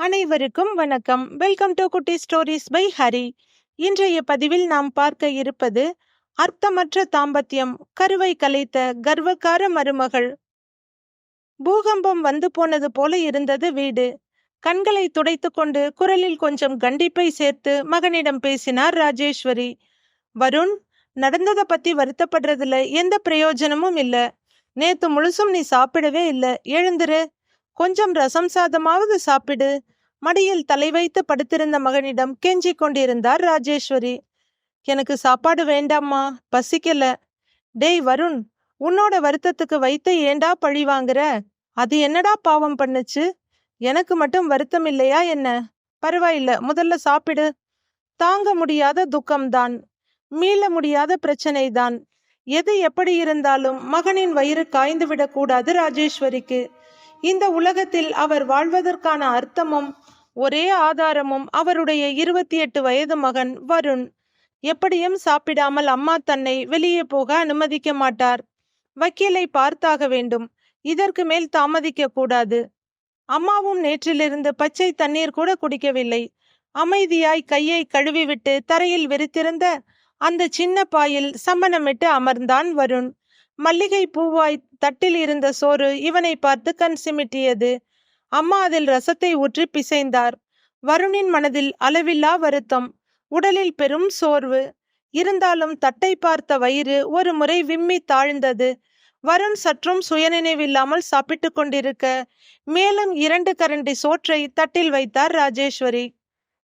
அனைவருக்கும் வணக்கம். Welcome to Kutti stories by Hari இன்றைய பதிவில் நாம் பார்க்க இருப்பது அர்த்தமற்ற தாம்பத்தியம் கருவை கலைத்த கர்வக்கார மருமகள். பூகம்பம் வந்து போனது போல இருந்தது வீடு. கண்களை துடைத்து கொண்டு குரலில் கொஞ்சம் கண்டிப்பை சேர்த்து மகனிடம் பேசினார் ராஜேஸ்வரி. வருண் நடந்ததை பத்தி வருத்தப்படுறதுல எந்த பிரயோஜனமும் இல்ல. நேத்து முழுசும் நீ சாப்பிடவே இல்ல. எழுந்துரு. கொஞ்சம் ரசம் சாதமாவது சாப்பிடு. மடியில் தலை வைத்து படுத்திருந்த மகனிடம் கெஞ்சிக் கொண்டிருந்தார் ராஜேஸ்வரி. எனக்கு சாப்பாடு வேண்டாம்மா பசிக்கல. டேய் வருண் உன்னோட வருத்தத்துக்கு வைத்து ஏண்டா பழி வாங்குற? அது என்னடா பாவம் பண்ணுச்சு? எனக்கு மட்டும் வருத்தம் இல்லையா என்ன? பரவாயில்ல முதல்ல சாப்பிடு. தாங்க முடியாத துக்கம்தான். மீள முடியாத பிரச்சனைதான். எது எப்படி இருந்தாலும் மகனின் வயிறு காய்ந்து விடக்கூடாது ராஜேஸ்வரிக்கு. இந்த உலகத்தில் அவர் வாழ்வதற்கான அர்த்தமும் ஒரே ஆதாரமும் அவருடைய இருபத்தி எட்டு வயது மகன் வருண். எப்படியும் சாப்பிடாமல் அம்மா தன்னை வெளியே போக அனுமதிக்க மாட்டார். வக்கீலை பார்த்தாக வேண்டும். இதற்கு மேல் தாமதிக்க கூடாது. அம்மாவும் நேற்றிலிருந்து பச்சை தண்ணீர் கூட குடிக்கவில்லை. அமைதியாய் கையை கழுவிவிட்டு தரையில் விரித்திருந்த அந்த சின்ன பாயில் சம்மணமிட்டு அமர்ந்தான் வருண். மல்லிகை பூவாய் தட்டில் இருந்த சோறு இவனை பார்த்து கண் சிமிட்டியது. அம்மா அதில் ரசத்தை ஊற்றி பிசைந்தார். வருணின் மனதில் அளவில்லா வருத்தம். உடலில் பெரும் சோர்வு. இருந்தாலும் தட்டை பார்த்த வயிறு ஒரு முறை விம்மி தாழ்ந்தது. வருண் சற்றும் சுயநினைவில்லாமல் சாப்பிட்டு கொண்டிருக்க மேலும் இரண்டு கரண்டி சோற்றை தட்டில் வைத்தார் ராஜேஸ்வரி.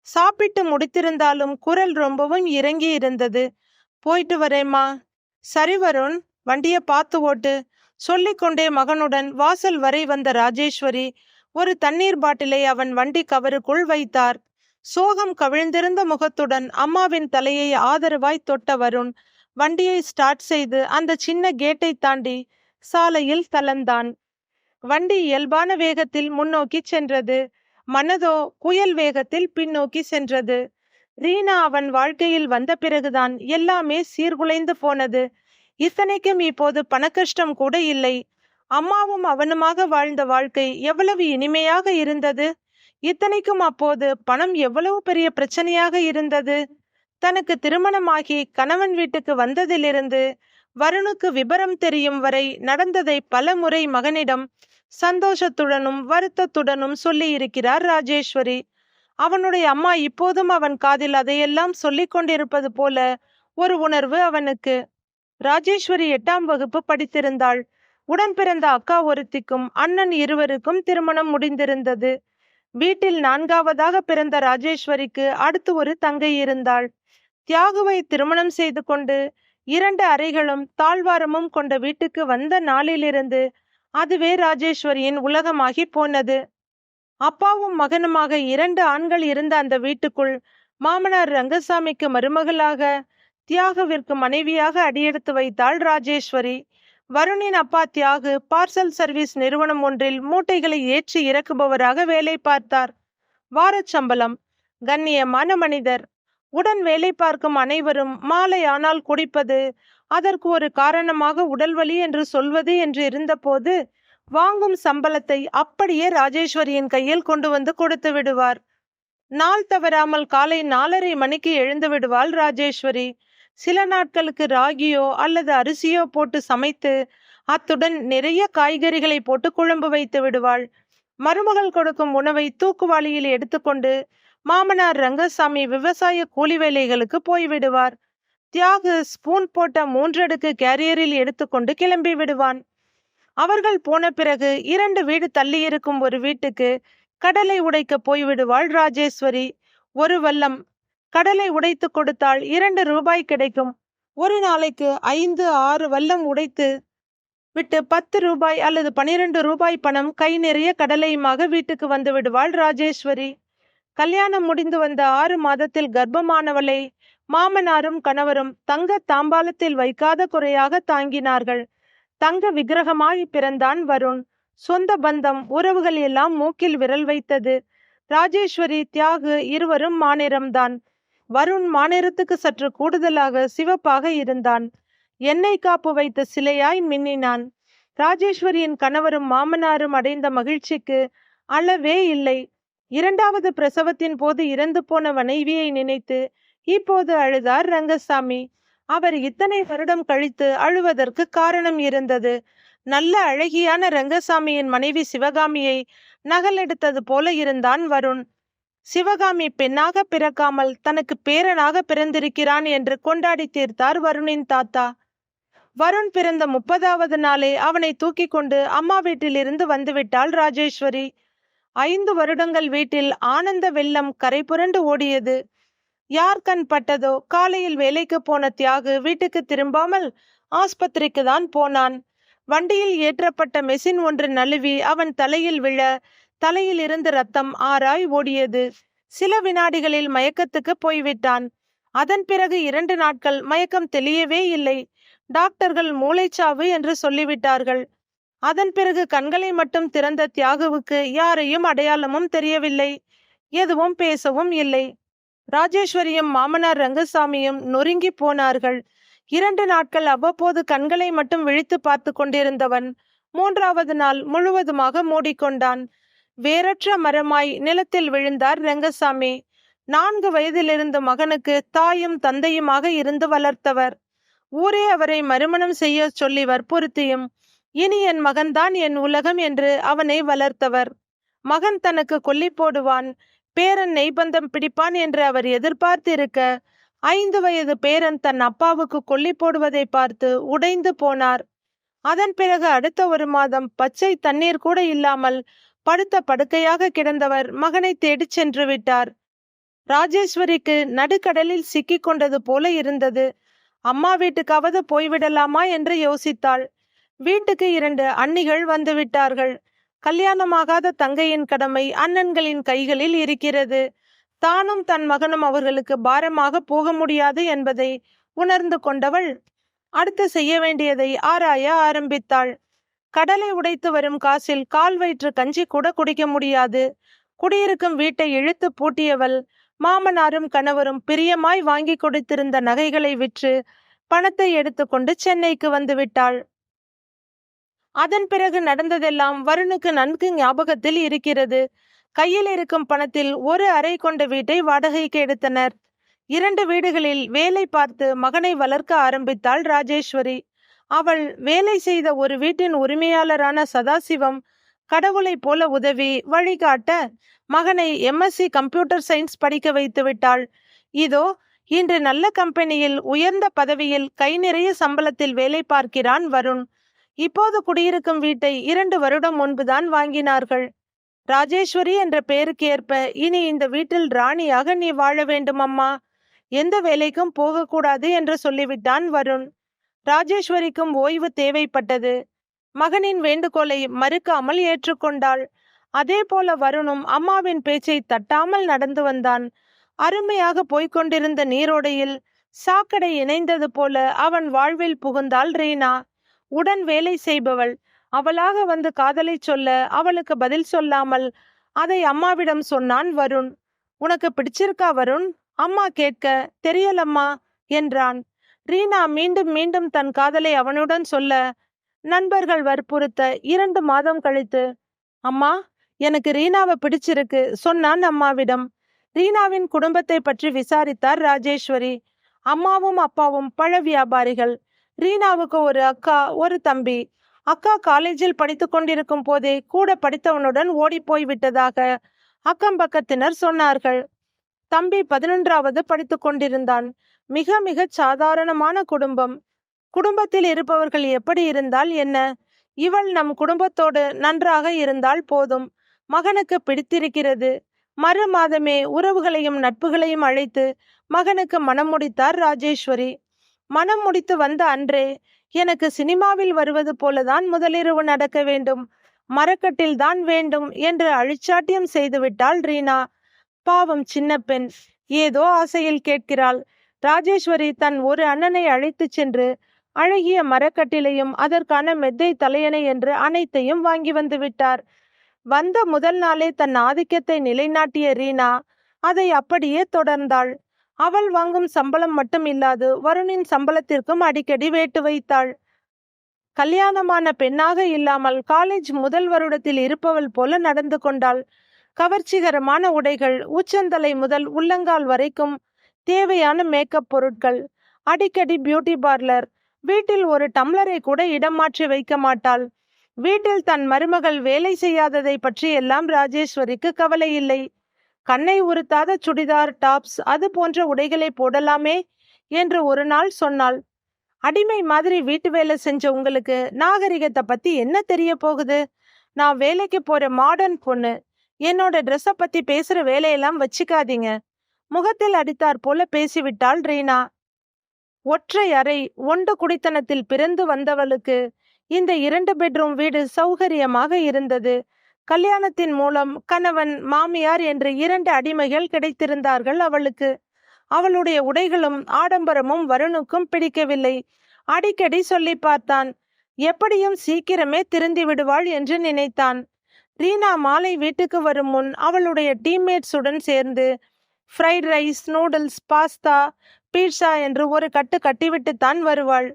சாப்பிட்டு முடித்திருந்தாலும் குரல் ரொம்பவும் இறங்கி இருந்தது போயிட்டு வரேம்மா. சரி வருண். வண்டியை பார்த்து ஓட்டு. சொல்லிக்கொண்டே மகனுடன் வாசல் வரை வந்த ராஜேஸ்வரி ஒரு தண்ணீர் பாட்டிலை அவன் வண்டி கவருக்குள் வைத்தார். சோகம் கவிழ்ந்திருந்த முகத்துடன் அம்மாவின் தலையை ஆதரவாய் தொட்ட வருண் வண்டியை ஸ்டார்ட் செய்து அந்த சின்ன கேட்டை தாண்டி சாலையில் தளர்ந்தான். வண்டி இயல்பான வேகத்தில் முன்னோக்கி சென்றது. மனதோ புயல் வேகத்தில் பின்னோக்கி சென்றது. ரீனா அவன் வாழ்க்கையில் வந்த பிறகுதான் எல்லாமே சீர்குலைந்து போனது. இத்தனைக்கும் இப்போது பணக்கஷ்டம் கூட இல்லை. அம்மாவும் அவனுமாக வாழ்ந்த வாழ்க்கை எவ்வளவு இனிமையாக இருந்தது. இத்தனைக்கும் அப்போது பணம் எவ்வளவு பெரிய பிரச்சனையாக இருந்தது. தனக்கு திருமணமாகி கணவன் வீட்டுக்கு வந்ததிலிருந்து வருணுக்கு விபரம் தெரியும் வரை நடந்ததை பல முறை மகனிடம் சந்தோஷத்துடனும் வருத்தத்துடனும் சொல்லி இருக்கிறார் ராஜேஸ்வரி. அவனுடைய அம்மா இப்போதும் அவன் காதில் அதையெல்லாம் சொல்லிக் கொண்டிருப்பது போல ஒரு உணர்வு அவனுக்கு ராஜேஸ்வரி எட்டாம் வகுப்பு படித்திருந்தாள். உடன் பிறந்த அக்கா ஒருத்திக்கும் அண்ணன் இருவருக்கும் திருமணம் முடிந்திருந்தது. வீட்டில் நான்காவதாக பிறந்த ராஜேஸ்வரிக்கு அடுத்து ஒரு தங்கை இருந்தாள். தியாகுவை திருமணம் செய்து கொண்டு இரண்டு அறைகளும் தாழ்வாரமும் கொண்ட வீட்டுக்கு வந்த நாளிலிருந்து அதுவே ராஜேஸ்வரியின் உலகமாகி போனது. அப்பாவும் மகனுமாக இரண்டு ஆண்கள் இருந்த அந்த வீட்டுக்குள் மாமனார் ரங்கசாமிக்கு மருமகளாக தியாகவிற்கு மனைவியாக அடியெடுத்து வைத்தாள் ராஜேஸ்வரி. வருணின் அப்பா தியாகு பார்சல் சர்வீஸ் நிறுவனம் ஒன்றில் மூட்டைகளை ஏற்றி இறக்குபவராக வேலை பார்த்தார். வாரச்சம்பளம் கண்ணியமான மனிதர். உடன் வேலை பார்க்கும் அனைவரும் மாலை ஆனால் குடிப்பது அதற்கு ஒரு காரணமாக உடல்வலி என்று சொல்வது என்று இருந்தபோது வாங்கும் சம்பளத்தை அப்படியே ராஜேஸ்வரியின் கையில் கொண்டு வந்து கொடுத்து விடுவார். நாள் தவறாமல் காலை நாலரை மணிக்கு எழுந்து விடுவாள் ராஜேஸ்வரி. சில நாட்களுக்கு ராகியோ அல்லது அரிசியோ போட்டு சமைத்து அத்துடன் நிறைய காய்கறிகளை போட்டு குழம்பு வைத்து விடுவாள். மருமகள் கொடுக்கும் உணவை தூக்குவாளியில் எடுத்துக்கொண்டு மாமனார் ரங்கசாமி விவசாய கூலி வேலைகளுக்கு போய்விடுவார் தியாகு ஸ்பூன் போட்ட மூன்றடுக்கு கேரியரில் எடுத்துக்கொண்டு கிளம்பி விடுவான். அவர்கள் போன பிறகு இரண்டு வீடு தள்ளி இருக்கும் ஒரு வீட்டுக்கு கடலை உடைக்க போய்விடுவாள் ராஜேஸ்வரி. ஒரு வல்லம் கடலை உடைத்து கொடுத்தால் இரண்டு ரூபாய் கிடைக்கும். ஒரு நாளைக்கு ஐந்து ஆறு வல்லம் உடைத்து விட்டு பத்து ரூபாய் அல்லது பனிரெண்டு ரூபாய் பணம் கை நிறைய கடலையுமாக வீட்டுக்கு வந்து விடுவாள் ராஜேஸ்வரி. கல்யாணம் முடிந்து வந்த ஆறு மாதத்தில் கர்ப்பமானவளை மாமனாரும் கணவரும் தங்க தாம்பாலத்தில் வைக்காத குறையாக தாங்கினார்கள். தங்க விக்கிரகமாய் பிறந்தான் வருண். சொந்த பந்தம் உறவுகள் எல்லாம் மூக்கில் விரல் வைத்தது. ராஜேஸ்வரி தியாகு இருவரும் மாநிறம்தான். வருண் மாநிறத்துக்கு சற்று கூடுதலாக சிவப்பாக இருந்தான். எண்ணெய் காப்பு வைத்த சிலையாய் மின்னினான். ராஜேஸ்வரியின் கணவரும் மாமனாரும் அடைந்த மகிழ்ச்சிக்கு அளவே இல்லை. இரண்டாவது பிரசவத்தின் போது இறந்து போன மனைவியை நினைத்து இப்போது அழுதார் ரங்கசாமி. அவர் இத்தனை வருடம் கழித்து அழுவதற்கு காரணம் இருந்தது. நல்ல அழகியான ரங்கசாமியின் மனைவி சிவகாமியை நகலெடுத்தது போல இருந்தான் வருண். சிவகாமி பெண்ணாக பிறக்காமல் தனக்கு பேரனாக பிறந்திருக்கிறான் என்று கொண்டாடி தீர்த்தார் வருணின் தாத்தா. வருண் பிறந்த முப்பதாவது நாளே அவனை தூக்கி கொண்டு அம்மா வீட்டிலிருந்து வந்துவிட்டாள் ராஜேஸ்வரி. ஐந்து வருடங்கள் வீட்டில் ஆனந்த வெள்ளம் கரை புரண்டு ஓடியது. யார் கண் பட்டதோ காலையில் வேலைக்கு போன தியாகு வீட்டுக்கு திரும்பாமல் ஆஸ்பத்திரிக்கு தான் போனான். வண்டியில் ஏற்றப்பட்ட மெஷின் ஒன்று நழுவி அவன் தலையில் விழ தலையில் இருந்து ரத்தம் ஆறாய் ஓடியது. சில வினாடிகளில் மயக்கத்துக்கு போய்விட்டான். அதன் பிறகு இரண்டு நாட்கள் மயக்கம் தெளியவே இல்லை. டாக்டர்கள் மூளைச்சாவு என்று சொல்லிவிட்டார்கள். அதன் பிறகு கண்களை மட்டும் திறந்த தியாகுவுக்கு யாரையும் அடையாளமும் தெரியவில்லை. எதுவும் பேசவும் இல்லை. ராஜேஸ்வரியும் மாமனார் ரங்கசாமியும் நொறுங்கி போனார்கள். இரண்டு நாட்கள் அவ்வப்போது கண்களை மட்டும் விழித்து பார்த்து கொண்டிருந்தவன். மூன்றாவது நாள் முழுவதுமாக மூடிக்கொண்டான். வேறற்ற மரமாய் நிலத்தில் விழுந்தார் ரங்கசாமி. நான்கு வயதிலிருந்து மகனுக்கு தாயும் தந்தையுமாக இருந்து வளர்த்தவர். ஊரே அவரை மறுமணம் செய்ய சொல்லி வற்புறுத்தியும் இனி என் மகன்தான் என் உலகம் என்று அவனை வளர்த்தவர். மகன் தனக்கு கொல்லி போடுவான் பேரன் நெய்பந்தம் பிடிப்பான் என்று அவர் எதிர்பார்த்திருக்க ஐந்து வயது பேரன் தன் அப்பாவுக்கு கொல்லி போடுவதை பார்த்து உடைந்து போனார். அதன் பிறகு அடுத்த ஒரு மாதம் பச்சை தண்ணீர் கூட இல்லாமல் படுத்த படுக்கையாக கிடந்தவர் மகனை தேடிச் சென்று விட்டார். ராஜேஸ்வரிக்கு நடுக்கடலில் சிக்கிக் கொண்டது போல இருந்தது. அம்மா வீட்டுக்காவது போய்விடலாமா என்று யோசித்தாள். வீட்டுக்கு இரண்டு அன்னிகள் வந்து விட்டார்கள். கல்யாணமாகாத தங்கையின் கடமை அண்ணன்களின் கைகளில் இருக்கிறது. தானும் தன் மகனும் அவர்களுக்கு பாரமாக போக முடியாது என்பதை உணர்ந்து கொண்டவள் அடுத்து செய்ய வேண்டியதை ஆராய ஆரம்பித்தாள். கடலை உடைத்து வரும் காசில் கால் வயிற்று கஞ்சி கூட குடிக்க முடியாது. குடியிருக்கும் வீட்டை இழுத்து பூட்டியவள் மாமனாரும் கணவரும் பிரியமாய் வாங்கி கொடுத்திருந்த நகைகளை விற்று பணத்தை எடுத்துக்கொண்டு சென்னைக்கு வந்துவிட்டாள். அதன் பிறகு நடந்ததெல்லாம் வருணுக்கு நன்கு ஞாபகத்தில் இருக்கிறது. கையில் இருக்கும் பணத்தில் ஒரு அறை கொண்ட வீட்டை வாடகைக்கு எடுத்தனர். இரண்டு வீடுகளில் வேலை பார்த்து மகனை வளர்க்க ஆரம்பித்தாள் ராஜேஸ்வரி. அவள் வேலை செய்த ஒரு வீட்டின் உரிமையாளரான சதாசிவம் கடவுளைப் போல உதவி வழிகாட்ட மகனை எம்எஸ்சி கம்ப்யூட்டர் சயின்ஸ் படிக்க வைத்து விட்டாள். இதோ இன்று நல்ல கம்பெனியில் உயர்ந்த பதவியில் கை நிறைய சம்பளத்தில் வேலை பார்க்கிறான் வருண். இப்போது குடியிருக்கும் வீட்டை இரண்டு வருடம் முன்புதான் வாங்கினார்கள். ராஜேஸ்வரி என்ற பெயருக்கு ஏற்ப இனி இந்த வீட்டில் ராணியாக நீ வாழ வேண்டும் அம்மா எந்த வேலைக்கும் போகக்கூடாது என்று சொல்லிவிட்டான் வருண். ராஜேஸ்வரிக்கும் ஓய்வு தேவைப்பட்டது. மகனின் வேண்டுகோளை மறுக்காமல் ஏற்றுக்கொண்டாள். அதே போல வருணும் அம்மாவின் பேச்சை தட்டாமல் நடந்து வந்தான். அருமையாக போய்கொண்டிருந்த நீரோடையில் சாக்கடை இணைந்தது போல அவன் வாழ்வில் புகுந்தாள் ரீனா. உடன் வேலை செய்பவள். அவளாக வந்து காதலை சொல்ல அவளுக்கு பதில் சொல்லாமல் அதை அம்மாவிடம் சொன்னான் வருண். உனக்கு பிடிச்சிருக்கா வருண்? அம்மா கேட்க தெரியலம்மா என்றான். ரீனா மீண்டும் மீண்டும் தன் காதலை அவனுடன் சொல்ல நண்பர்கள் வற்புறுத்த இரண்டு மாதம் கழித்து. அம்மா எனக்கு ரீனாவை பிடிச்சிருக்கு சொன்னான் அம்மாவிடம். ரீனாவின் குடும்பத்தை பற்றி விசாரித்தார் ராஜேஸ்வரி. அம்மாவும் அப்பாவும் பழ வியாபாரிகள். ரீனாவுக்கு ஒரு அக்கா ஒரு தம்பி. அக்கா காலேஜில் படித்து கொண்டிருக்கும் போதே கூட படித்தவனுடன் ஓடிப்போய் விட்டதாக அக்கம் பக்கத்தினர் சொன்னார்கள். தம்பி பதினொன்றாவது படித்து கொண்டிருந்தான். மிக மிக சாதாரணமான குடும்பம். குடும்பத்தில் இருப்பவர்கள் எப்படி இருந்தால் என்ன? இவள் நம் குடும்பத்தோடு நன்றாக இருந்தால் போதும். மகனுக்கு பிடித்திருக்கிறது. மறு மாதமே உறவுகளையும் நட்புகளையும் அழைத்து மகனுக்கு மனம் முடித்தார் ராஜேஸ்வரி. மனம் முடித்து வந்த அன்றே எனக்கு சினிமாவில் வருவது போலதான் முதலிரவு நடக்க வேண்டும். மரக்கட்டில் தான் வேண்டும் என்று அழிச்சாட்டியம் செய்துவிட்டாள் ரீனா. பாவம் சின்ன பெண். ஏதோ ஆசையில் கேட்கிறாள். ராஜேஸ்வரி தன் ஒரு அண்ணனை அழைத்துச் சென்று அழகிய மரக்கட்டிலையும் அதற்கான மெத்தை தலையணை என்று அனைத்தையும் வாங்கி வந்து விட்டார். வந்த முதல் நாளே தன் ஆதிக்கத்தை நிலைநாட்டிய ரீனா அதை அப்படியே தொடர்ந்தாள். அவள் வாங்கும் சம்பளம் மட்டும் இல்லாது வருணின் சம்பளத்திற்கும் அடிக்கடி வேட்டு வைத்தாள். கல்யாணமான பெண்ணாக இல்லாமல் காலேஜ் முதல் வருடத்தில் இருப்பவள் போல நடந்து கொண்டாள். கவர்ச்சிகரமான உடைகள் உச்சந்தலை முதல் உள்ளங்கால் வரைக்கும் தேவையான மேக்கப் பொருட்கள். அடிக்கடி பியூட்டி பார்லர் வீட்டில் ஒரு டம்ளரை கூட இடம் மாற்றி வைக்க மாட்டாள். வீட்டில் தன் மருமகள் வேலை செய்யாததை பற்றி எல்லாம் ராஜேஸ்வரிக்கு கவலை இல்லை. கண்ணை உறுத்தாத சுடிதார் டாப்ஸ் அது போன்ற உடைகளை போடலாமே என்று ஒரு நாள் சொன்னாள். அடிமை மாதிரி வீட்டு வேலை செஞ்ச உங்களுக்கு நாகரிகத்தை பத்தி என்ன தெரிய போகுது? நான் வேலைக்கு போற மாடர்ன் பொண்ணு. என்னோட ட்ரெஸ்ஸை பத்தி பேசுற வேலையெல்லாம் வச்சுக்காதீங்க. முகத்தில் அடித்தார் போல பேசிவிட்டாள் ரீனா. ஒற்றை அறை ஒண்டு குடித்தனத்தில் பிறந்து வந்தவளுக்கு இந்த இரண்டு பெட்ரூம் வீடு சௌகரியமாக இருந்தது. கல்யாணத்தின் மூலம் கணவன் மாமியார் என்று இரண்டு அடிமைகள் கிடைத்திருந்தார்கள் அவளுக்கு. அவளுடைய உடைகளும் ஆடம்பரமும் வருணுக்கும் பிடிக்கவில்லை. அடிக்கடி சொல்லி பார்த்தான் எப்படியும் சீக்கிரமே திருந்தி விடுவாள் என்று நினைத்தான். ரீனா மாலை வீட்டுக்கு வரும் முன் அவளுடைய டீம்மேட்ஸுடன் சேர்ந்து fried rice noodles pasta pizza என்று ஒரு கட்டு கட்டிவிட்டுத்தான் வருவாள்.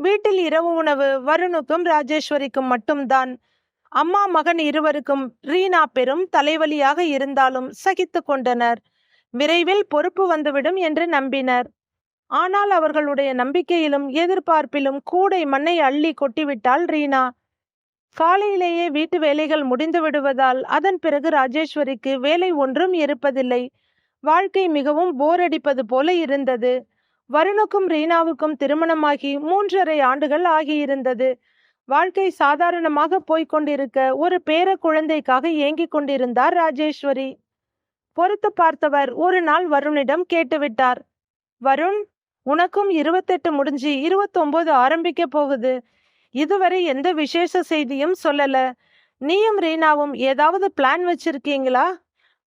வீட்டில் இரவு உணவு வருணுக்கும் ராஜேஸ்வரிக்கும் மட்டும்தான். அம்மா மகன் இருவருக்கும் ரீனா பெரும் தலைவலியாக இருந்தாலும் சகித்து கொண்டனர். விரைவில் பொறுப்பு வந்துவிடும் என்று நம்பினர். ஆனால் அவர்களுடைய நம்பிக்கையிலும் எதிர்பார்ப்பிலும் கூடை மண்ணை அள்ளி கொட்டிவிட்டாள் ரீனா. காலையிலேயே வீட்டு வேலைகள் முடிந்து விடுவதால் அதன் பிறகு ராஜேஸ்வரிக்கு வேலை ஒன்றும் இருப்பதில்லை. வாழ்க்கை மிகவும் போர் அடிப்பது போல இருந்தது. வருணுக்கும் ரீனாவுக்கும் திருமணமாகி மூன்றரை ஆண்டுகள் ஆகியிருந்தது. வாழ்க்கை சாதாரணமாக போய்கொண்டிருக்க ஒரு பேர குழந்தைக்காக ஏங்கிக் கொண்டிருந்தார் ராஜேஸ்வரி. பொறுத்து பார்த்தவர் ஒரு நாள் வருணிடம் கேட்டுவிட்டார். வருண் உனக்கும் இருபத்தெட்டு முடிஞ்சு இருபத்தொன்பது ஆரம்பிக்க போகுது. இதுவரை எந்த விசேஷ செய்தியும் சொல்லல. நீயும் ரீனாவும் ஏதாவது பிளான் வச்சிருக்கீங்களா?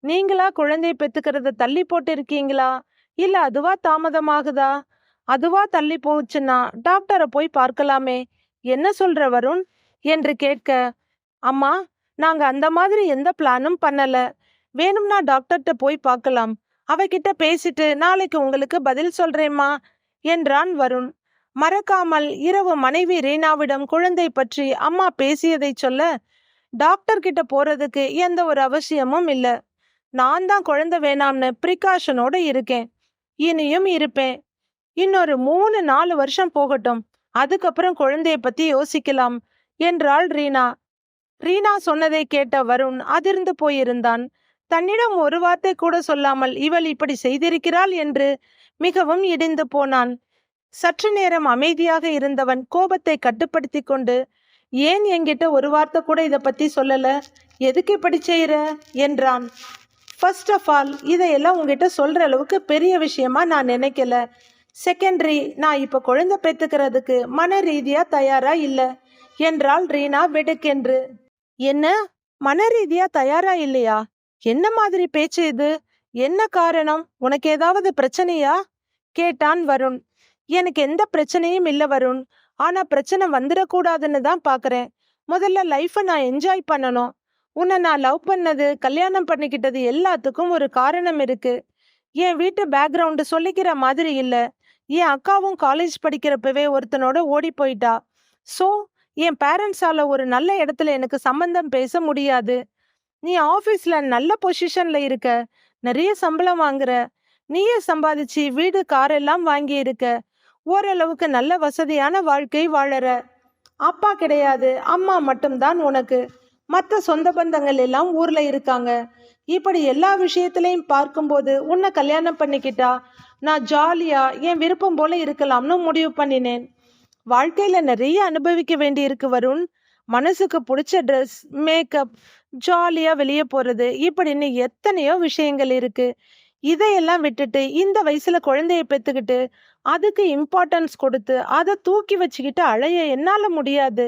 நீங்களா குழந்தை பெத்துக்கிறத தள்ளி போட்டிருக்கீங்களா? இல்ல அதுவா தாமதமாகுதா? அதுவா தள்ளி போச்சுன்னா டாக்டரை போய் பார்க்கலாமே. என்ன சொல்ற வருண்? என்று கேட்க அம்மா நாங்க அந்த மாதிரி எந்த பிளானும் பண்ணல. வேணும்னா டாக்டர்கிட்ட போய் பார்க்கலாம். அவகிட்ட பேசிட்டு நாளைக்கு உங்களுக்கு பதில் சொல்றேம்மா என்றான் வருண். மறக்காமல் இரவு மனைவி ரீனாவிடம் குழந்தை பற்றி அம்மா பேசியதை சொல்ல டாக்டர் கிட்ட போறதுக்கு எந்த ஒரு அவசியமும் இல்லை. நான் தான் குழந்தை வேணாம்னு ப்ரிகாஷனோட இருக்கேன். இனியும் இருப்பேன். இன்னொரு மூணு நாலு வருஷம் போகட்டும். அதுக்கப்புறம் குழந்தைய பத்தி யோசிக்கலாம் என்றாள் ரீனா. ரீனா சொன்னதை கேட்ட வருண் அதிர்ந்து போயிருந்தான். தன்னிடம் ஒரு வார்த்தை கூட சொல்லாமல் இவள் இப்படி செய்திருக்கிறாள் என்று மிகவும் இடிந்து போனான். சற்று நேரம் அமைதியாக இருந்தவன் கோபத்தை கட்டுப்படுத்தி கொண்டு ஏன் என்கிட்ட ஒரு வார்த்தை கூட இதை பத்தி சொல்லல? எதுக்கு இப்படி செய்யற என்றான். ஃபர்ஸ்ட் ஆஃப் ஆல் இதையெல்லாம் உங்ககிட்ட சொல்கிற அளவுக்கு பெரிய விஷயமா நான் நினைக்கல. செகண்ட்ரி நான் இப்போ குழந்தை பெற்றுக்கிறதுக்கு மன ரீதியாக தயாரா இல்லை. என்றால் ரீனா வெடுக்கென்று. என்ன? மன ரீதியா தயாரா இல்லையா? என்ன மாதிரி பேச்சு இது? என்ன காரணம்? உனக்கு ஏதாவது பிரச்சனையா? கேட்டான் வருண். எனக்கு எந்த பிரச்சனையும் இல்லை வருண். ஆனா பிரச்சனை வந்துடக்கூடாதுன்னு தான் பாக்குறேன். முதல்ல லைஃப்பை நான் என்ஜாய் பண்ணணும். உன்னை நான் லவ் பண்ணது கல்யாணம் பண்ணிக்கிட்டது எல்லாத்துக்கும் ஒரு காரணம் இருக்கு. என் வீட்டு பேக்ரவுண்டு சொல்லிக்கிற மாதிரி இல்லை. என் அக்காவும் காலேஜ் படிக்கிறப்பவே ஒருத்தனோட ஓடி போயிட்டா. ஸோ என் பேரண்ட்ஸால ஒரு நல்ல இடத்துல எனக்கு சம்பந்தம் பேச முடியாது. நீ ஆஃபீஸில் நல்ல பொசிஷனில் இருக்க. நிறைய சம்பளம் வாங்குற. நீயே சம்பாதிச்சு வீடு கார் எல்லாம் வாங்கி இருக்க. ஓரளவுக்கு நல்ல வசதியான வாழ்க்கை வாழற. அப்பா கிடையாது அம்மா மட்டும்தான் உனக்கு. மற்ற சொந்த பந்தங்கள் எல்லாம் ஊர்ல இருக்காங்க. இப்படி எல்லா விஷயத்திலையும் பார்க்கும்போது உன்னை கல்யாணம் பண்ணிக்கிட்டா? நான் ஜாலியா என் விருப்பம் போல இருக்கலாம்னு முடிவு பண்ணினேன். வாழ்க்கையில நிறைய அனுபவிக்க வேண்டி இருக்கு வருண். மனசுக்கு பிடிச்ச ட்ரெஸ் மேக்கப் ஜாலியா வெளியே போறது இப்படின்னு எத்தனையோ விஷயங்கள் இருக்கு. இதையெல்லாம் விட்டுட்டு இந்த வயசுல குழந்தைய பெத்துக்கிட்டு அதுக்கு இம்பார்ட்டன்ஸ் கொடுத்து அதை தூக்கி வச்சுக்கிட்டு அழைய என்னால முடியாது.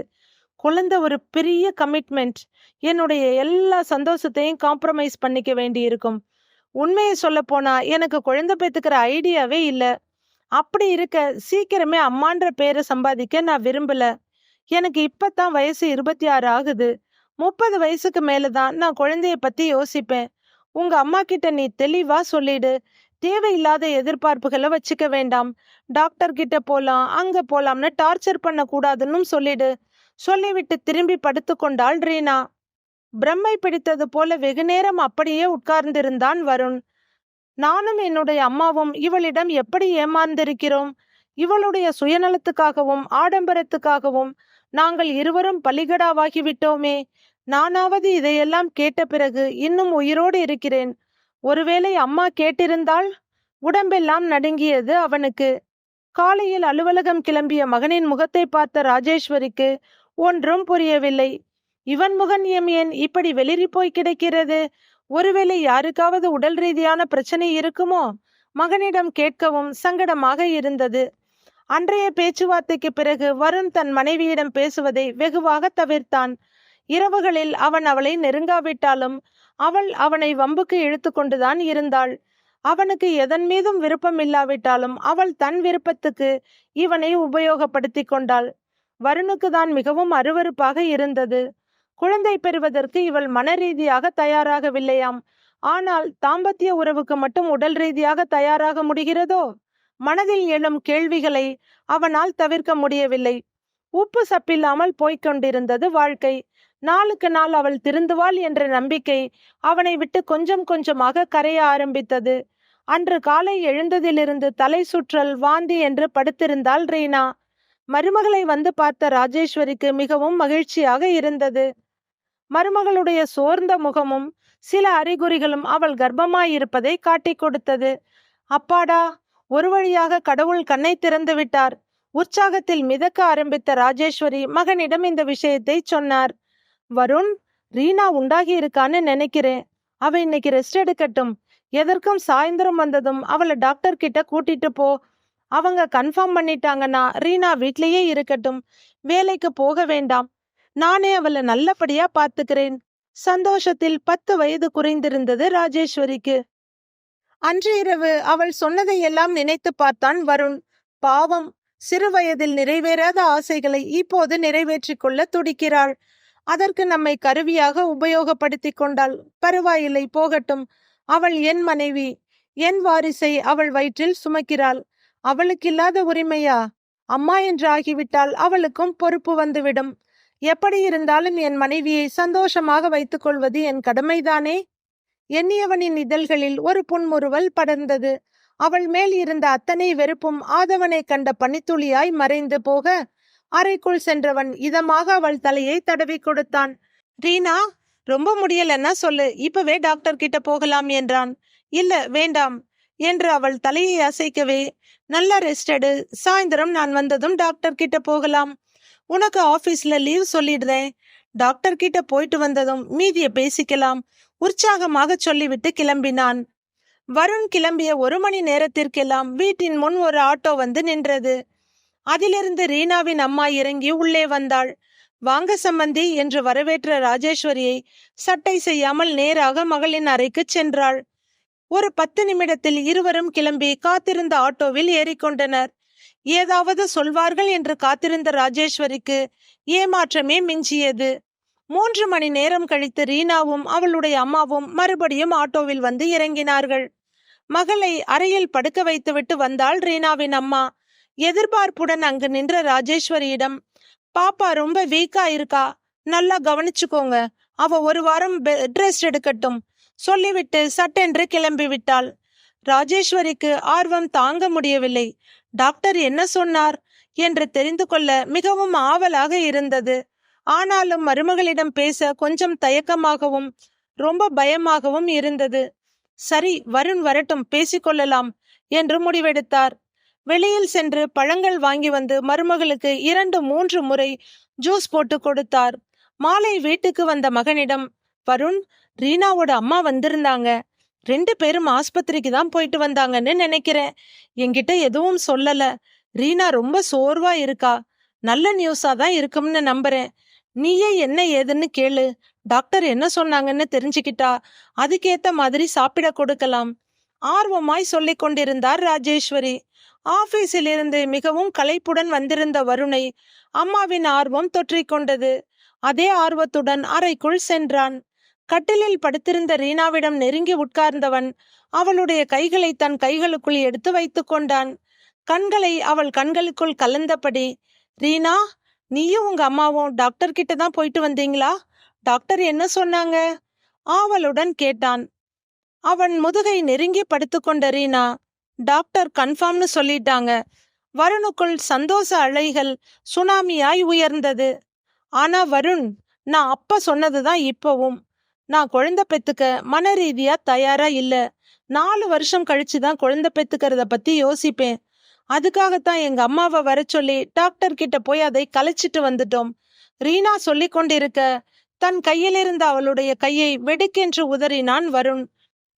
குழந்தை ஒரு பெரிய கமிட்மெண்ட் என்னுடைய எல்லா சந்தோஷத்தையும் காம்ப்ரமைஸ் பண்ணிக்க வேண்டி இருக்கும் உண்மையை சொல்ல போனா எனக்கு குழந்தை பெற்றுக்கிற ஐடியாவே இல்லை. அப்படி இருக்க சீக்கிரமே அம்மான்ற பேரை சம்பாதிக்க நான் விரும்பல. எனக்கு இப்பத்தான் வயசு இருபத்தி ஆறு ஆகுது. முப்பது வயசுக்கு மேலதான் நான் குழந்தைய பத்தி யோசிப்பேன். உங்க அம்மா கிட்ட நீ தெளிவா சொல்லிடு. தேவையில்லாத எதிர்பார்ப்புகளை வச்சுக்க வேண்டாம். டாக்டர் கிட்ட போலாம் அங்க போலாம்னு டார்ச்சர் பண்ண கூடாதுன்னு சொல்லிடு. சொல்லிவிட்டு திரும்பி படுத்துக்கொண்டாள் ரீனா. பிரம்மை பிடித்தது போல வெகுநேரம் அப்படியே உட்கார்ந்திருந்தான் வருண். நானும் என்னுடைய அம்மாவும் இவளிடம் எப்படி ஏமாந்திருக்கிறோம்? இவளுடைய சுயநலத்துக்காகவும் ஆடம்பரத்துக்காகவும் நாங்கள் இருவரும் பலிகடாவாகிவிட்டோமே. நானாவது இதையெல்லாம் கேட்ட பிறகு இன்னும் உயிரோடு இருக்கிறேன். ஒருவேளை அம்மா கேட்டிருந்தால்? உடம்பெல்லாம் நடுங்கியது அவனுக்கு. காலையில் அலுவலகம் கிளம்பிய மகனின் முகத்தை பார்த்த ராஜேஸ்வரிக்கு ஒன்றும் புரியவில்லை. இவன் முகன் எம் ஏன் இப்படி வெளிரி போய் கிடக்கிறது? ஒருவேளை யாருக்காவது உடல் ரீதியான பிரச்சனை இருக்குமோ? மகனிடம் கேட்கவும் சங்கடமாக இருந்தது. அன்றைய பேச்சுவார்த்தைக்கு பிறகு வருண் தன் மனைவியிடம் பேசுவதை வெகுவாக தவிர்த்தான். இரவுகளில் அவன் அவளை நெருங்காவிட்டாலும் அவள் அவனை வம்புக்கு இழுத்து கொண்டுதான் இருந்தாள். அவனுக்கு எதன் மீதும் விருப்பம் இல்லாவிட்டாலும் அவள் தன் விருப்பத்துக்கு இவனை உபயோகப்படுத்தி கொண்டாள். வருணுக்கு தான் மிகவும் அருவருப்பாக இருந்தது. குழந்தை பெறுவதற்கு இவள் மனரீதியாக தயாராகவில்லையாம். ஆனால் தாம்பத்திய உறவுக்கு மட்டும் உடல் ரீதியாக தயாராக முடிகிறதோ? மனதில் எழும் கேள்விகளை அவனால் தவிர்க்க முடியவில்லை. உப்பு சப்பில்லாமல் போய்க் கொண்டிருந்தது வாழ்க்கை. நாளுக்கு நாள் அவள் திருந்துவாள் என்ற நம்பிக்கை அவனை விட்டு கொஞ்சம் கொஞ்சமாக கரைய ஆரம்பித்தது. அன்று காலை எழுந்ததிலிருந்து தலை சுற்றல் வாந்தி என்று படுத்திருந்தாள் ரீனா. மருமகளை வந்து பார்த்த ராஜேஸ்வரிக்கு மிகவும் மகிழ்ச்சியாக இருந்தது. மருமகளுடைய சோர்ந்த முகமும் சில அறிகுறிகளும் அவள் கர்ப்பமாயிருப்பதை காட்டிக் கொடுத்தது. அப்பாடா ஒரு வழியாக கடவுள் கண்ணை திறந்து விட்டார். உற்சாகத்தில் மிதக்க ஆரம்பித்த ராஜேஸ்வரி மகனிடம் இந்த விஷயத்தை சொன்னார். வருண் ரீனா உண்டாகி இருக்கான்னு நினைக்கிறேன். அவ இன்னைக்கு ரெஸ்ட் எடுக்கட்டும். எதற்கும் சாயந்தரம் வந்ததும் அவளை டாக்டர் கிட்ட கூட்டிட்டு போ. அவங்க கன்ஃபார்ம் பண்ணிட்டாங்கன்னா ரீனா வீட்லயே இருக்கட்டும். வேலைக்கு போக வேண்டாம். நானே அவளை நல்லபடியா பாத்துக்கிறேன் சந்தோஷத்தில் பத்து வயது குறைந்திருந்தது ராஜேஸ்வரிக்கு. அன்று இரவு அவள் சொன்னதையெல்லாம் நினைத்து பார்த்தான் வருண். பாவம் சிறு வயதில் நிறைவேறாத ஆசைகளை இப்போது நிறைவேற்றிக் கொள்ள துடிக்கிறாள். அதற்கு நம்மை கருவியாக உபயோகப்படுத்திக் கொண்டாள். பரவாயில்லை போகட்டும். அவள் என் மனைவி. என் வாரிசை அவள் வயிற்றில் சுமக்கிறாள். அவளுக்கு இல்லாத உரிமையா? அம்மா என்று ஆகிவிட்டால் அவளுக்கும் பொறுப்பு வந்துவிடும். எப்படி இருந்தாலும் என் மனைவியை சந்தோஷமாக வைத்துக் கொள்வது என் கடமைதானே? எண்ணியவனின் இதழ்களில் ஒரு புன்முறுவல் படர்ந்தது. அவள் மேல் இருந்த அத்தனை வெறுப்பும் ஆதவனை கண்ட பனித்துளியாய் மறைந்து போக அறைக்குள் சென்றவன் இதமாக அவள் தலையை தடவி கொடுத்தான். ரீனா ரொம்ப முடியலன்னா சொல்லு. இப்பவே டாக்டர் கிட்ட போகலாம் என்றான். இல்ல வேண்டாம். என்று அவள் தலையை அசைக்கவே நல்லா ரெஸ்ட் எடு. சாயந்தரம் நான் வந்ததும் டாக்டர் கிட்ட போகலாம். உனக்கு ஆபீஸ்ல லீவ் சொல்லிடுறேன். டாக்டர் கிட்ட போயிட்டு வந்ததும் மீதிய பேசிக்கலாம். உற்சாகமாக சொல்லிவிட்டு கிளம்பினான். வருண் கிளம்பிய ஒரு மணி நேரத்திற்கெல்லாம் வீட்டின் முன் ஒரு ஆட்டோ வந்து நின்றது. அதிலிருந்து ரீனாவின் அம்மா இறங்கி உள்ளே வந்தாள். வாங்க சம்பந்தி என்று வரவேற்ற ராஜேஸ்வரியை சட்டை செய்யாமல் நேராக மகளின் அறைக்கு சென்றாள். ஒரு பத்து நிமிடத்தில் இருவரும் கிளம்பி காத்திருந்த ஆட்டோவில் ஏறிக்கொண்டனர். ஏதாவது சொல்வார்கள் என்று காத்திருந்த ராஜேஸ்வரிக்கு ஏமாற்றமே மிஞ்சியது. மூன்று மணி நேரம் கழித்து ரீனாவும் அவளுடைய அம்மாவும் மறுபடியும் ஆட்டோவில் வந்து இறங்கினார்கள். மகளை அறையில் படுக்க வைத்துவிட்டு வந்தாள் ரீனாவின் அம்மா. எதிர்பார்ப்புடன் அங்கு நின்ற ராஜேஸ்வரியிடம் பாப்பா ரொம்ப வீக்கா இருக்கா? நல்லா கவனிச்சுக்கோங்க. அவ ஒரு வாரம் பெட் ரெஸ்ட் எடுக்கட்டும். சொல்லிவிட்டு சட்டென்று கிளம்பிவிட்டாள். ராஜேஸ்வரிக்கு ஆர்வம் தாங்க முடியவில்லை. டாக்டர் என்ன சொன்னார் என்று தெரிந்து கொள்ள மிகவும் ஆவலாக இருந்தது. ஆனாலும் மருமகளிடம் பேச கொஞ்சம் தயக்கமாகவும் ரொம்ப பயமாகவும் இருந்தது. சரி வருண் வரட்டும் பேசிக்கொள்ளலாம் என்று முடிவெடுத்தார். வெளியில் சென்று பழங்கள் வாங்கி வந்து மருமகளுக்கு இரண்டு மூன்று முறை ஜூஸ் போட்டு கொடுத்தார். மாலை வீட்டுக்கு வந்த மகனிடம் வருண் ரீனாவோட அம்மா வந்திருந்தாங்க. ரெண்டு பேரும் ஆஸ்பத்திரிக்கு தான் போயிட்டு வந்தாங்கன்னு நினைக்கிறேன். என்கிட்ட எதுவும் சொல்லல. ரீனா ரொம்ப சோர்வா இருக்கா. நல்ல நியூஸா தான் இருக்கும்னு நம்புறேன். நீயே என்ன ஏதுன்னு கேளு. டாக்டர் என்ன சொன்னாங்கன்னு தெரிஞ்சுக்கிட்டா. அதுக்கேத்த மாதிரி சாப்பிட கொடுக்கலாம். ஆர்வமாய் சொல்லிக் கொண்டிருந்தார் ராஜேஸ்வரி. ஆபீஸில் இருந்து மிகவும் களைப்புடன் வந்திருந்த வருணை அம்மாவின் ஆர்வம் தொற்றிக்கொண்டது அதே ஆர்வத்துடன் அறைக்குள் சென்றான். கட்டிலில் படுத்திருந்த ரீனாவிடம் நெருங்கி உட்கார்ந்தவன் அவளுடைய கைகளை தன் கைகளுக்குள் எடுத்து வைத்துக் கொண்டான். கண்களை அவள் கண்களுக்குள் கலந்தபடி ரீனா நீயும் உங்க அம்மாவும் டாக்டர் கிட்ட தான் போயிட்டு வந்தீங்களா? டாக்டர் என்ன சொன்னாங்க? ஆவலுடன் கேட்டான். அவன் முதுகை நெருங்கி படுத்துக்கொண்ட ரீனா டாக்டர் கன்ஃபார்ம்னு சொல்லிட்டாங்க. வருணுக்குள் சந்தோஷ அலைகள் சுனாமியாய் உயர்ந்தது. ஆனா வருண் நான் அப்ப சொன்னதுதான் இப்பவும். நான் குழந்தை பெத்துக்க மன ரீதியா தயாரா இல்ல. நாலு வருஷம் கழிச்சு தான் குழந்தை பெத்துக்கிறத பத்தி யோசிப்பேன். அதுக்காகத்தான் எங்க அம்மாவை வர சொல்லி டாக்டர் கிட்ட போய் அதை கலைச்சிட்டு வந்துட்டோம். ரீனா சொல்லி கொண்டிருக்க தன் கையிலிருந்த அவளுடைய கையை வெடுக்கென்று உதறினான் வருண்.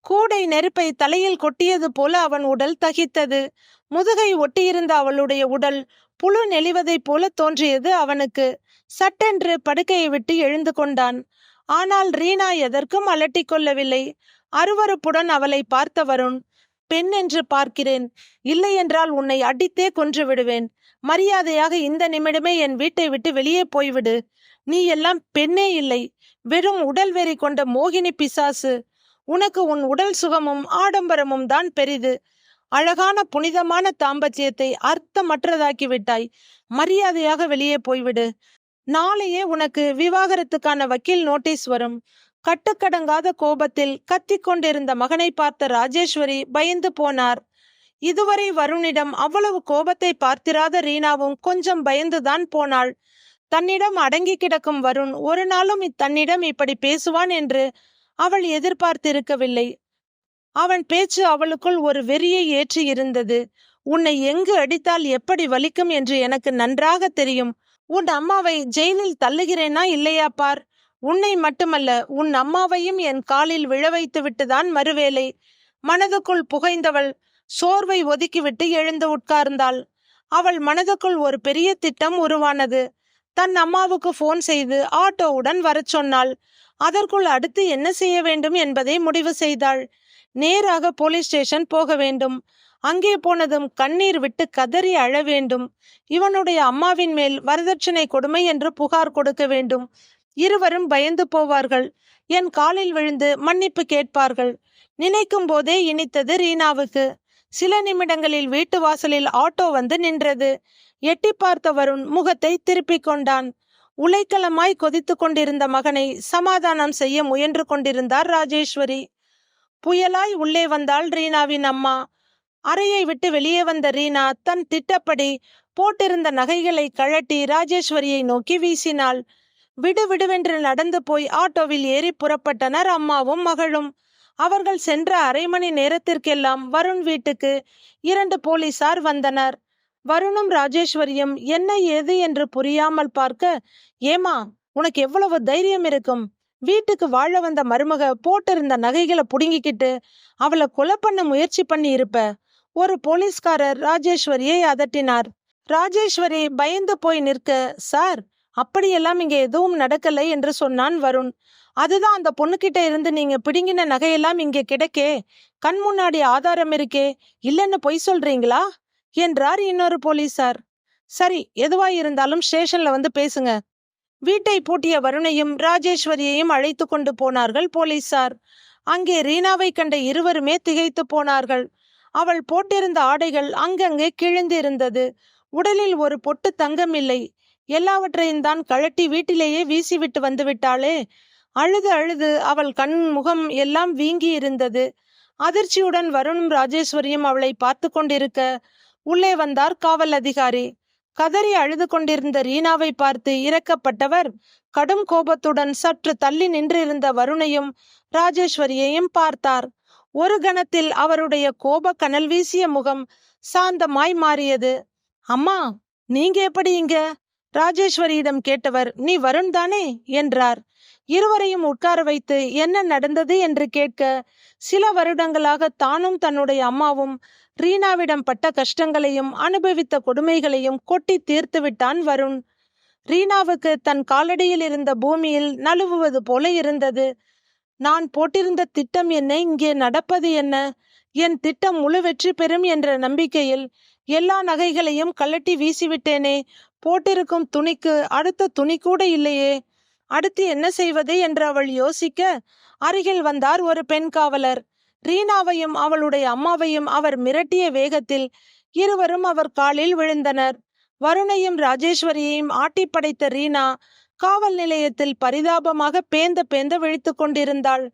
கூடை நெருப்பை தலையில் கொட்டியது போல அவன் உடல் தகித்தது. முதுகை ஒட்டியிருந்த அவளுடைய உடல் புழு நெளிவதைப் போல தோன்றியது அவனுக்கு. சட்டென்று படுக்கையை விட்டு எழுந்து கொண்டான். ஆனால் ரீனா எதற்கும் அலட்டிக்கொள்ளவில்லை அருவறுப்புடன் அருவருப்புடன் அவளை பார்த்த வருண் பெண் என்று பார்க்கிறேன். இல்லையென்றால் உன்னை அடித்தே கொன்று விடுவேன். மரியாதையாக இந்த நிமிடமே என் வீட்டை விட்டு வெளியே போய்விடு. நீ எல்லாம் பெண்ணே இல்லை. வெறும் உடல் வெறி கொண்ட மோகினி பிசாசு. உனக்கு உன் உடல் சுகமும் ஆடம்பரமும் தான் பெரிது. அழகான புனிதமான தாம்பத்தியத்தை அர்த்தமற்றதாக்கிவிட்டாய் மரியாதையாக வெளியே போய்விடு. நாளையே உனக்கு விவாகரத்துக்கான வக்கீல் நோட்டீஸ் வரும். கட்டுக்கடங்காத கோபத்தில் கத்திக் கொண்டிருந்த மகனை பார்த்த ராஜேஸ்வரி பயந்து போனார். இதுவரை வருணிடம் அவ்வளவு கோபத்தை பார்த்திராத ரீனாவும் கொஞ்சம் பயந்துதான் போனாள். தன்னிடம் அடங்கி கிடக்கும் வருண் ஒரு நாளும் தன்னிடம் இப்படி பேசுவான் என்று அவள் எதிர்பார்த்திருக்கவில்லை. அவன் பேச்சு அவளுக்குள் ஒரு வெறியை ஏற்றி இருந்தது உன்னை எங்கு அடித்தால் எப்படி வலிக்கும்? என்று எனக்கு நன்றாக தெரியும். உன் அம்மாவை ஜெயிலில் தள்ளுகிறேனா இல்லையா பார்? உன்னை மட்டுமல்ல உன் அம்மாவையும் என் காலில் விழ வைத்து விட்டுதான் மறுவேளை மனதுக்குள் புகைந்தவள் சோர்வை ஒதுக்கிவிட்டு எழுந்து உட்கார்ந்தாள். அவள் மனதுக்குள் ஒரு பெரிய திட்டம் உருவானது. தன் அம்மாவுக்கு போன் செய்து ஆட்டோவுடன் வரச் சொன்னாள். அதற்குள் அடுத்து என்ன செய்ய வேண்டும் என்பதை முடிவு செய்தாள். நேராக போலீஸ் ஸ்டேஷன் போக வேண்டும். அங்கே போனதும் கண்ணீர் விட்டு கதறி அழ வேண்டும். இவனுடைய அம்மாவின் மேல் வரதட்சணை கொடுமை என்று புகார் கொடுக்க வேண்டும். இருவரும் பயந்து போவார்கள். என் காலில் விழுந்து மன்னிப்பு கேட்பார்கள். நினைக்கும் போதே இனித்தது ரீனாவுக்கு. சில நிமிடங்களில் வீட்டு வாசலில் ஆட்டோ வந்து நின்றது. எட்டி பார்த்த வருண் முகத்தை திருப்பிக் கொண்டான். உலைக்களமாய் கொதித்து கொண்டிருந்த மகனை சமாதானம் செய்ய முயன்று கொண்டிருந்தார் ராஜேஸ்வரி. புயலாய் உள்ளே வந்தாள் ரீனாவின் அம்மா. அறையை விட்டு வெளியே வந்த ரீனா தன் திட்டப்படி போட்டிருந்த நகைகளை கழட்டி ராஜேஸ்வரியை நோக்கி வீசினாள். விடு விடுவென்று நடந்து போய் ஆட்டோவில் ஏறி புறப்பட்டனர் அம்மாவும் மகளும். அவர்கள் சென்ற அரை மணி நேரத்திற்கெல்லாம் வருண் வீட்டுக்கு இரண்டு போலீசார் வந்தனர். வருணும் ராஜேஸ்வரியும் என்ன ஏது என்று புரியாமல் பார்க்க ஏமா உனக்கு எவ்வளவு தைரியம் இருக்கும்? வீட்டுக்கு வாழ வந்த மருமக போட்டிருந்த நகைகளை புடுங்கிக்கிட்டு அவளை கொலை பண்ண முயற்சி பண்ணி இருப்ப ஒரு போலீஸ்காரர் ராஜேஸ்வரியை அதட்டினார். ராஜேஸ்வரி பயந்து போய் நிற்க சார் அப்படியெல்லாம் இங்கே எதுவும் நடக்கலை என்று சொன்னான் வருண். அதுதான் அந்த பொண்ணுக்கிட்ட இருந்து நீங்க பிடுங்கின நகையெல்லாம் இங்கே கிடைக்கே. கண் முன்னாடி ஆதாரம் இருக்கே. இல்லைன்னு பொய் சொல்றீங்களா? என்றார் இன்னொரு போலீசார் சரி எதுவா இருந்தாலும் ஸ்டேஷன்ல வந்து பேசுங்க. வீட்டை பூட்டிய வருணையும் ராஜேஸ்வரியையும் அழைத்து கொண்டு போனார்கள் போலீசார் அங்கே ரீனாவை கண்ட இருவருமே திகைத்து போனார்கள். அவள் போட்டிருந்த ஆடைகள் அங்கங்கே கிழிந்து இருந்தது உடலில் ஒரு பொட்டு தங்கம் இல்லை எல்லாவற்றையும் தான் கழட்டி வீட்டிலேயே வீசிவிட்டு வந்துவிட்டாளே. அழுது அழுது அவள் கண் முகம் எல்லாம் வீங்கி இருந்தது அதிர்ச்சியுடன் வருணும் ராஜேஸ்வரியும் அவளை பார்த்து கொண்டிருக்க உள்ளே வந்தார் காவல் அதிகாரி. கதறி அழுது கொண்டிருந்த ரீனாவை பார்த்து இறக்கப்பட்டவர் கடும் கோபத்துடன் சற்று தள்ளி நின்றிருந்த வருணையும் ராஜேஸ்வரியையும் பார்த்தார். ஒரு கணத்தில் அவருடைய கோப கனல் வீசிய முகம் சாந்தமாய் மாறியது. அம்மா நீங்க எப்படி இங்க? ராஜேஸ்வரியிடம் கேட்டவர் நீ வருண் தானே? என்றார். இருவரையும் உட்கார வைத்து என்ன நடந்தது? என்று கேட்க சில வருடங்களாக தானும் தன்னுடைய அம்மாவும் ரீனாவிடம் பட்ட கஷ்டங்களையும் அனுபவித்த கொடுமைகளையும் கொட்டி தீர்த்து விட்டான் வருண். ரீனாவுக்கு தன் காலடியில் இருந்த பூமியில் நழுவுவது போல இருந்தது. நான் போட்டிருந்த திட்டம் என்ன இங்கே நடப்பது என்ன? என் திட்டம் முழு வெற்றி பெறும் என்ற நம்பிக்கையில் எல்லா நகைகளையும் கழட்டி வீசிவிட்டேனே. போட்டிருக்கும் துணிக்கு அடுத்த துணி கூட இல்லையே. அடுத்து என்ன செய்வது என்று அவள் யோசிக்க அருகில் வந்தார் ஒரு பெண் காவலர். ரீனாவையும் அவளுடைய அம்மாவையும் அவர் மிரட்டிய வேகத்தில் இருவரும் அவர் காலில் விழுந்தனர். வருணையும் ராஜேஸ்வரியையும் ஆட்டி படைத்த ரீனா காவல் நிலையத்தில் பரிதாபமாக பேந்த பேந்த விழித்து கொண்டிருந்தாள்.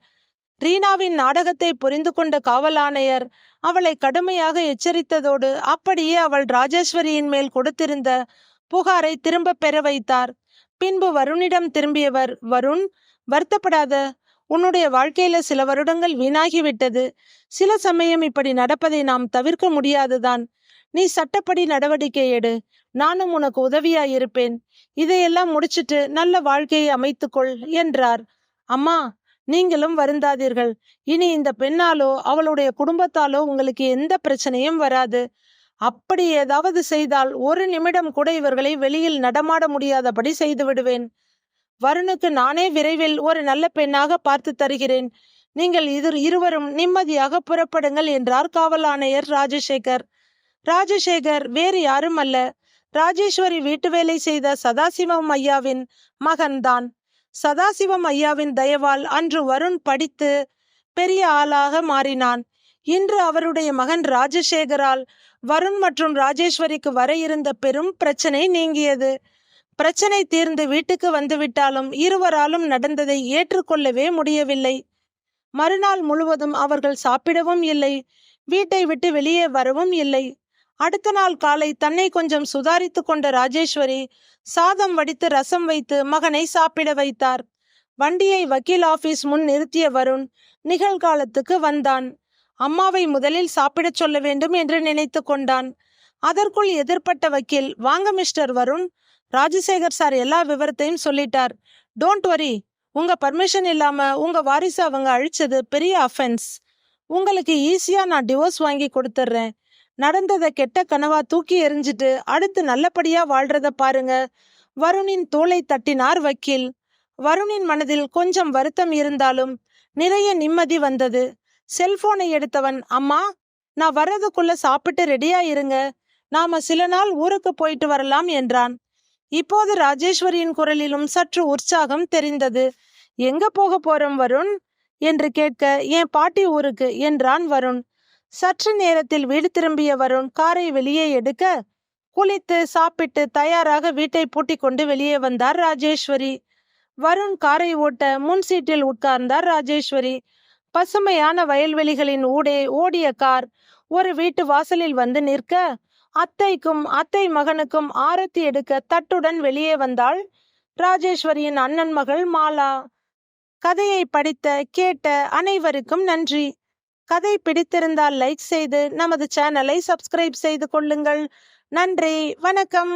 ரீனாவின் நாடகத்தை புரிந்து கொண்ட காவல் ஆணையர் அவளை கடுமையாக எச்சரித்ததோடு அப்படியே அவள் ராஜேஸ்வரியின் மேல் கொடுத்திருந்த புகாரை திரும்பப் பெற வைத்தார். பின்பு வருணிடம் திரும்பியவர் வருண் வருத்தப்படாத. உன்னுடைய வாழ்க்கையில சில வருடங்கள் வீணாகிவிட்டது. சில சமயம் இப்படி நடப்பதை நாம் தவிர்க்க முடியாதுதான். நீ சட்டப்படி நடவடிக்கை எடு. நானும் உனக்கு உதவியாயிருப்பேன். இதையெல்லாம் முடிச்சிட்டு நல்ல வாழ்க்கையை அமைத்துக்கொள் என்றார். அம்மா நீங்களும் வருந்தாதீர்கள். இனி இந்த பெண்ணாலோ அவளுடைய குடும்பத்தாலோ உங்களுக்கு எந்த பிரச்சனையும் வராது. அப்படி ஏதாவது செய்தால் ஒரு நிமிடம் கூட இவர்களை வெளியில் நடமாட முடியாதபடி செய்து விடுவேன். வருணுக்கு நானே விரைவில் ஒரு நல்ல பெண்ணாக பார்த்து தருகிறேன். நீங்கள் இது இருவரும் நிம்மதியாக புறப்படுங்கள் என்றார் காவல் ஆணையர் ராஜசேகர். ராஜசேகர் வேறு யாரும் அல்ல. ராஜேஸ்வரி வீட்டு வேலை செய்த சதாசிவம் ஐயாவின் மகன்தான். சதாசிவம் ஐயாவின் தயவால் அன்று வருண் படித்து பெரிய ஆளாக மாறினான். இன்று அவருடைய மகன் ராஜசேகரால் வருண் மற்றும் ராஜேஸ்வரிக்கு வர இருந்த பெரும் பிரச்சனை நீங்கியது. பிரச்சனை தீர்ந்து வீட்டுக்கு வந்துவிட்டாலும் இருவராலும் நடந்ததை ஏற்றுக்கொள்ளவே முடியவில்லை. மறுநாள் முழுவதும் அவர்கள் சாப்பிடவும் இல்லை. வீட்டை விட்டு வெளியே வரவும் இல்லை. அடுத்த நாள் காலை தன்னை கொஞ்சம் சுதாரித்து கொண்ட ராஜேஸ்வரி சாதம் வடித்து ரசம் வைத்து மகனை சாப்பிட வைத்தார். வண்டியை வக்கீல் ஆபீஸ் முன் நிறுத்திய வருண் நிகழ்காலத்துக்கு வந்தான். அம்மாவை முதலில் சாப்பிடச் சொல்ல வேண்டும் என்று நினைத்து கொண்டான். அதற்குள் எதிர்ப்பட்ட வக்கீல் வாங்க மிஸ்டர் வருண். ராஜசேகர் சார் எல்லா விவரத்தையும் சொல்லிட்டார். Don't worry. உங்க பர்மிஷன் இல்லாம உங்க வாரிசு அவங்க அழிச்சது பெரிய அஃபென்ஸ். உங்களுக்கு ஈஸியா நான் டிவோர்ஸ் வாங்கி கொடுத்துட்றேன் நடந்ததை கெட்ட கனவா தூக்கி எறிஞ்சிட்டு அடுத்து நல்லபடியா வாழ்றத பாருங்க. வருணின் தோலை தட்டினார் வக்கீல். வருணின் மனதில் கொஞ்சம் வருத்தம் இருந்தாலும் நிறைய நிம்மதி வந்தது. செல்போனை எடுத்தவன் அம்மா நான் வர்றதுக்குள்ள சாப்பிட்டு ரெடியா இருங்க. நாம சில நாள் ஊருக்கு போயிட்டு வரலாம் என்றான். இப்போது ராஜேஸ்வரியின் குரலிலும் சற்று உற்சாகம் தெரிந்தது. எங்க போக போறோம் வருண்? என்று கேட்க என் பாட்டி ஊருக்கு என்றான் வருண். சற்று நேரத்தில் வீடு திரும்பிய வருண் காரை வெளியே எடுக்க குளித்து சாப்பிட்டு தயாராக வீட்டை பூட்டிக் கொண்டு வெளியே வந்தார் ராஜேஸ்வரி. வருண் காரை ஓட்ட முன் சீட்டில் உட்கார்ந்தார் ராஜேஸ்வரி. பசுமையான வயல்வெளிகளின் ஊடே ஓடிய கார் ஒரு வீட்டு வாசலில் வந்து நிற்க அத்தைக்கும் அத்தை மகனுக்கும் ஆரத்தி எடுக்க தட்டுடன் வெளியே வந்தாள் ராஜேஸ்வரியின் அண்ணன் மகள் மாலா. கதையை படித்த கேட்ட அனைவருக்கும் நன்றி. கதை பிடித்திருந்தால் லைக் செய்து நமது சேனலை சப்ஸ்கிரைப் செய்து கொள்ளுங்கள். நன்றி வணக்கம்.